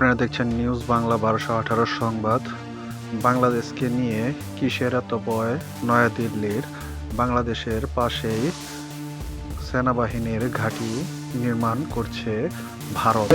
আপনারা দেখছেন নিউজ বাংলা বারোশো আঠারো সংবাদ। বাংলাদেশকে নিয়ে কিসের এত ভয় নয়াদিল্লির বাংলাদেশের পাশেই সেনাবাহিনীর ঘাঁটি নির্মাণ করছে ভারত।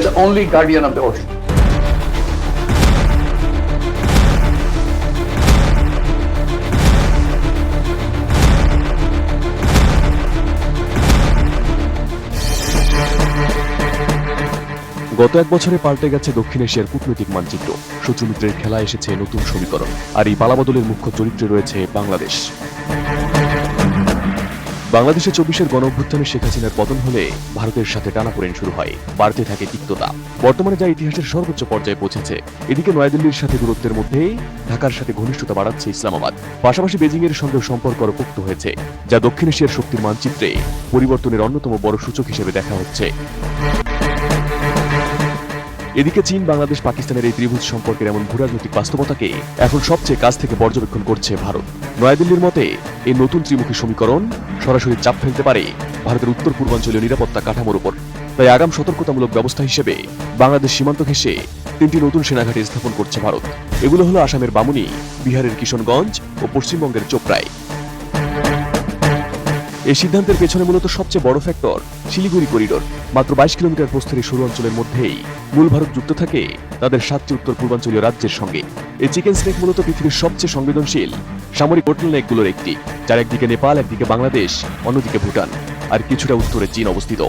গত এক বছরে পাল্টে গেছে দক্ষিণ এশিয়ার কূটনৈতিক মানচিত্র। শত্রুমিত্রের খেলা এসেছে নতুন সমীকরণ। আর এই পালাবদলের মুখ্য চরিত্রে রয়েছে বাংলাদেশ। বাংলাদেশে চব্বিশের গণ অভ্যুত্থানে শেখ হাসিনার পতন হলে ভারতের সাথে টানাপোড়েন শুরু হয়। বাড়তে থাকে তিক্ততা। বর্তমানে যা ইতিহাসের সর্বোচ্চ পর্যায়ে পৌঁছেছে, এদিকে নয়াদিল্লির সাথে দূরত্বের মধ্যে ঢাকার সাথে ঘনিষ্ঠতা বাড়াচ্ছে ইসলামাবাদ। পাশাপাশি বেজিং এর সঙ্গে সম্পর্ক আরও পোক্ত হয়েছে, যা দক্ষিণ এশিয়ার শক্তির মানচিত্রে পরিবর্তনের অন্যতম বড় সূচক হিসেবে দেখা হচ্ছে। এদিকে চীন, বাংলাদেশ, পাকিস্তানের এই ত্রিভুজ সম্পর্কের এমন ভূরাজনৈতিক বাস্তবতাকে এখন সবচেয়ে কাছ থেকে পর্যবেক্ষণ করছে ভারত। নয়াদিল্লির মতে, এই নতুন ত্রিমুখী সমীকরণ সরাসরি চাপ ফেলতে পারে ভারতের উত্তর পূর্বাঞ্চলীয় নিরাপত্তা কাঠামোর উপর। তাই আগাম সতর্কতামূলক ব্যবস্থা হিসেবে বাংলাদেশ সীমান্ত ঘেঁষে তিনটি নতুন সেনাঘাটি স্থাপন করছে ভারত। এগুলো হলো আসামের বামুনি, বিহারের কিশনগঞ্জ ও পশ্চিমবঙ্গের চোপড়ায় এই সিদ্ধান্তের পেছনে মূলত সবচেয়ে বড় ফ্যাক্টর শিলিগুড়ি করিডোর মাত্র বাইশ কিলোমিটার প্রস্থের সরু অঞ্চলের মধ্যেই মূল ভারত যুক্ত থাকে তাদের সাতটি উত্তর পূর্বাঞ্চলীয় রাজ্যের সঙ্গে। এই চিকেন স্নেক মূলত পৃথিবীর সবচেয়ে সংবেদনশীল সামরিক হোটেল একটি, যার একদিকে নেপাল, একদিকে বাংলাদেশ, অন্যদিকে ভুটান, আর কিছুটা উত্তরে চীন অবস্থিত।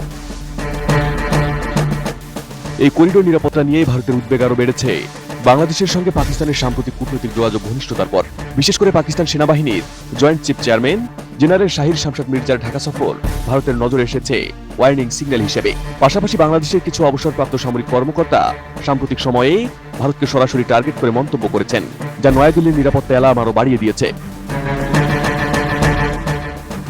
এই করিডোর নিরাপত্তা নিয়ে ভারতের উদ্বেগ আরও বেড়েছে। বাংলাদেশের সঙ্গে পাকিস্তানের সাম্প্রতিক কূটনৈতিক যোগাযোগ ঘনিষ্ঠতার পর, বিশেষ করে পাকিস্তান সেনাবাহিনীর joint chief chairman general Shahir Shamshad মির্জার ঢাকা সফর ভারতের নজরে এসেছে ওয়ার্নিং সিগন্যাল হিসেবে। পাশাপাশি বাংলাদেশের কিছু অবসরপ্রাপ্ত সামরিক কর্মকর্তা সাম্প্রতিক সময়ে ভারতকে সরাসরি টার্গেট করে মন্তব্য করেছেন, যা নয়াদিল্লির নিরাপত্তা এলাম আরও বাড়িয়ে দিয়েছে।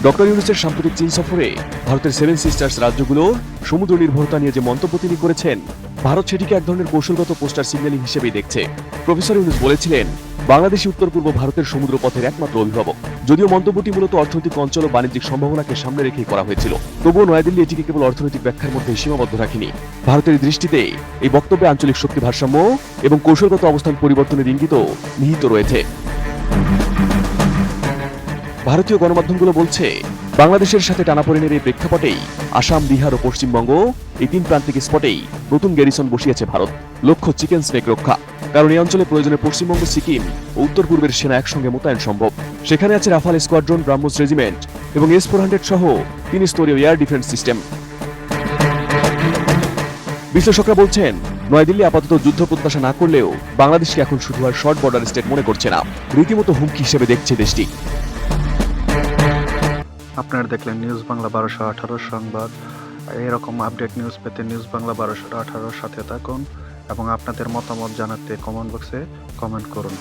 ডক্টর ইউনুসের সাম্প্রতিক চীন সফরে ভারতের সেভেন সিস্টার্স রাজ্যগুলোর সমুদ্র নির্ভরতা নিয়ে যে মন্তব্য তিনি করেছেন, ভারত সেটিকে এক ধরনের কৌশলগত পোস্টার সিগন্যালিং হিসেবেই দেখছে। প্রফেসর ইউনুস বলেছিলেন বাংলাদেশই উত্তর পূর্ব ভারতের সমুদ্র পথের একমাত্র অভিভাবক। যদিও মন্তব্যটি মূলত অর্থনৈতিক অঞ্চল ও বাণিজ্যিক সম্ভাবনাকে সামনে রেখেই করা হয়েছিল। তবুও নয়াদিল্লি এটিকে কেবল অর্থনৈতিক ব্যাখ্যার মধ্যে সীমাবদ্ধ রাখেনি। ভারতের দৃষ্টিতে এই বক্তব্যে আঞ্চলিক শক্তি ভারসাম্য এবং কৌশলগত অবস্থান পরিবর্তনের ইঙ্গিত নিহিত রয়েছে। ভারতীয় গণমাধ্যমগুলো বলছে, বাংলাদেশের সাথে টানাপোড়েনের এই প্রেক্ষাপটেই আসাম, বিহার ও পশ্চিমবঙ্গ এই তিন প্রান্তিক স্পটেই নতুন গ্যারিসন বসিয়েছে ভারত। লক্ষ্য চিকেন স্নেক রক্ষা। কারণ এই অঞ্চলে প্রয়োজনে পশ্চিমবঙ্গ, সিকিম ও উত্তর পূর্বের সেনা একসঙ্গে মোতায়েন সম্ভব। সেখানে আছে রাফাল স্কোয়াড্রন ব্রাহ্মস রেজিমেন্ট এবং এস ফোর হান্ড্রেড সহ তিন স্তরীয় এয়ার ডিফেন্স সিস্টেম। বিশ্লেষকরা বলছেন, নয়াদিল্লি আপাতত যুদ্ধ প্রত্যাশা না করলেও বাংলাদেশকে এখন শুধু আর শর্ট বর্ডার স্টেট মনে করছে না, রীতিমতো হুমকি হিসেবে দেখছে দেশটি। আপনারা দেখলেন নিউজ বাংলা বারোশো আঠারো সংবাদ। এরকম আপডেট নিউজ পেতে নিউজ বাংলা বারোশো আঠারোর সাথে থাকুন। এবং আপনাদের মতামত জানাতে কমেন্ট বক্সে কমেন্ট করুন।